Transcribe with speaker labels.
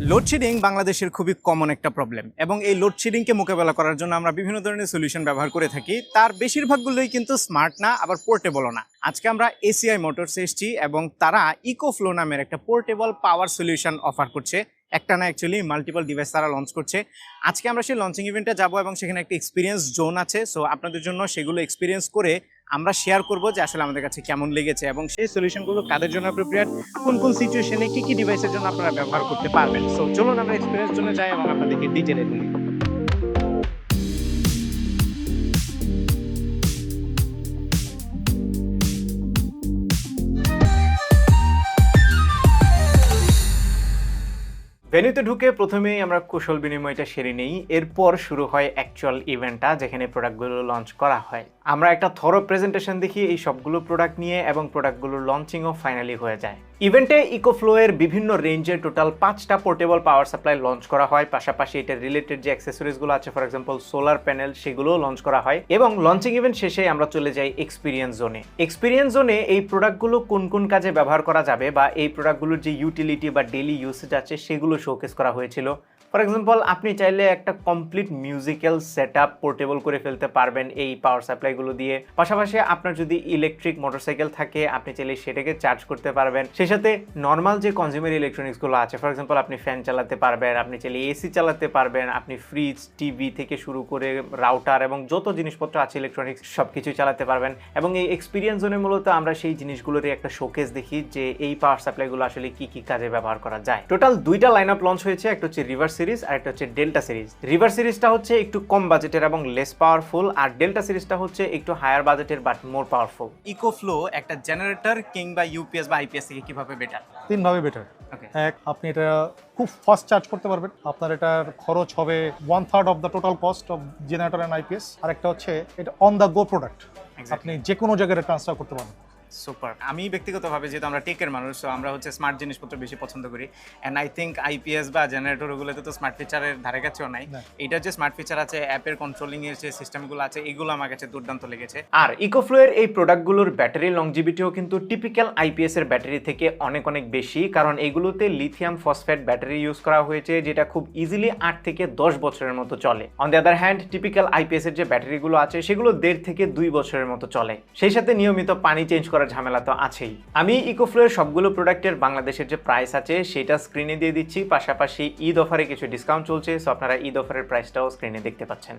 Speaker 1: Load shedding বাংলাদেশের খুবই common একটা প্রবলেম এবং এই লোডশেডিংকে মোকাবেলা করার জন্য আমরা বিভিন্ন ধরনের সলিউশন ব্যবহার করে থাকি। তার বেশিরভাগগুলোই কিন্তু স্মার্ট না, আবার পোর্টেবলও না। আজকে আমরা এসিআই মোটরস এসেছি এবং তারা ইকোফ্লো নামের একটা পোর্টেবল পাওয়ার সলিউশন অফার করছে। একটা না অ্যাকচুয়ালি মাল্টিপল ডিভাইস তারা লঞ্চ করছে। আজকে আমরা সেই লঞ্চিং ইভেন্টে যাব এবং সেখানে একটা এক্সপিরিয়েন্স জোন আছে। সো আপনাদের জন্য সেগুলো এক্সপিরিয়েন্স করে আমরা শেয়ার করব যে আসলে আমাদের কাছে কেমন লেগেছে এবং সেই সলিউশনগুলো কাদের জন্য প্রিপেয়ার কোন কোন সিচুয়েশনে কি কি ডিভাইসের জন্য আপনারা ব্যবহার করতে পারবেন। সো চলুন আমরা এক্সপিরিয়েন্স জন্য যাই এবং আপনাদেরকে ডিটেলে বলি ভেন্যুতে ঢুকে প্রথমেই আমরা কুশল বিনিময়টা সেরে নেই। এরপর শুরু হয় অ্যাকচুয়াল ইভেন্টটা যেখানে প্রোডাক্টগুলো লঞ্চ করা হয়। আমরা একটা থরো প্রেজেন্টেশন দেখি এই সবগুলো প্রোডাক্ট নিয়ে এবং প্রোডাক্টগুলোর লঞ্চিংও ফাইনালি হয়ে যায়। ইভেন্টে ইকোফ্লোয়ের বিভিন্ন রেঞ্জের টোটাল পাঁচটা পোর্টেবল পাওয়ার সাপ্লাই লঞ্চ করা হয়। পাশাপাশি এটা রিলেটেড যে অ্যাক্সেসরিজগুলো আছে ফর এক্সাম্পল সোলার প্যানেল সেগুলোও লঞ্চ করা হয়। এবং লঞ্চিং ইভেন্ট শেষে আমরা চলে যাই এক্সপিরিয়েন্স জোনে এক্সপিরিয়েন্স জোনে এই প্রোডাক্টগুলো কোন কোন কাজে ব্যবহার করা যাবে বা এই প্রোডাক্টগুলোর যে ইউটিলিটি বা ডেলি ইউসেজ আছে, সেগুলো শোকেস করা হয়েছিল। ফর এক্সাম্পল আপনি চাইলে একটা complete musical set up portable করে ফেলতে পারবেন এই পাওয়ার সাপ্লাইগুলো দিয়ে। পাশাপাশি আপনার যদি ইলেকট্রিক মোটরসাইকেল থাকে, আপনি চাইলে সেটাকে চার্জ করতে পারবেন। সেই সাথে নর্মাল যে কনজিউমার ইলেকট্রনিক্সগুলো আছে ফর এক্সাম্পল আপনি ফ্যান চালাতে পারবেন, আপনি চাইলে এসি চালাতে পারবেন, আপনি ফ্রিজ টিভি থেকে শুরু করে রাউটার এবং যত জিনিসপত্র আছে ইলেকট্রনিক্স সব কিছু চালাতে পারবেন। এবং এই এক্সপিরিয়েন্স জোনে মূলত আমরা সেই জিনিসগুলোরই একটা শোকেস দেখি যে এই পাওয়ার সাপ্লাইগুলো আসলে কি কি কাজে ব্যবহার করা যায়। টোটাল দুইটা লাইন আপ লঞ্চ হয়েছে একটা হচ্ছে রিভার সিরিজ আর একটা হচ্ছে ডেল্টা সিরিজ রিভার সিরিজটা হচ্ছে একটু কম বাজেটের এবং লেস পাওয়ারফুল আর ডেল্টা সিরিজটা হচ্ছে একটু হায়ার বাজেটের বাট মোর পাওয়ারফুল ইকোফ্লো একটা জেনারেটর কিংবা ইউপিএস বা আইপিএস থেকে কীভাবে বেটার
Speaker 2: তিনভাবে বেটার এক আপনি এটা খুব ফাস্ট চার্জ করতে পারবেন। আপনার এটার খরচ হবে one third of the total cost of generator and IPS আর একটা হচ্ছে এটা অন দ্য গো প্রোডাক্ট আপনি যে কোনো জায়গায় ট্রান্সফার করতে পারবেন।
Speaker 1: সুপার আমি ব্যক্তিগতভাবে যেহেতু আমরা টেকের মানুষ তো আমরা হচ্ছে স্মার্ট জিনিসপত্র বেশি পছন্দ করি। অ্যান্ড আই থিঙ্ক আইপিএস বা জেনারেটরগুলোতে তো স্মার্ট ফিচারের ধারে কাছেও নাই।
Speaker 2: না।
Speaker 1: এটা যে স্মার্ট ফিচার আছে অ্যাপের কন্ট্রোলিং এর যে সিস্টেমগুলো আছে এগুলো আমার কাছে দুর্দান্ত লেগেছে। আর ইকোফ্লোয়ের এই প্রোডাক্টগুলোর ব্যাটারি লংজিভিটিও কিন্তু টিপিক্যাল আইপিএস এর ব্যাটারি থেকে অনেক অনেক বেশি। কারণ এগুলোতে লিথিয়াম ফসফেট ব্যাটারি ইউজ করা হয়েছে যেটা খুব ইজিলি আট থেকে দশ বছরের মতো চলে। On the other hand typical IPS এর যে ব্যাটারিগুলো আছে সেগুলো দেড় থেকে দুই বছরের মতো চলে। সেই সাথে নিয়মিত পানি চেঞ্জ করার ঝামেলা তো আছেই। আমি ইকোফ্লোয়ের সবগুলো প্রোডাক্টের বাংলাদেশের যে প্রাইস আছে, সেটা স্ক্রিনে দিয়ে দিচ্ছি। পাশাপাশি ঈদ অফারে কিছু ডিসকাউন্ট চলছে। সো আপনারা ঈদ অফারের প্রাইসটাও স্ক্রিনে দেখতে পাচ্ছেন।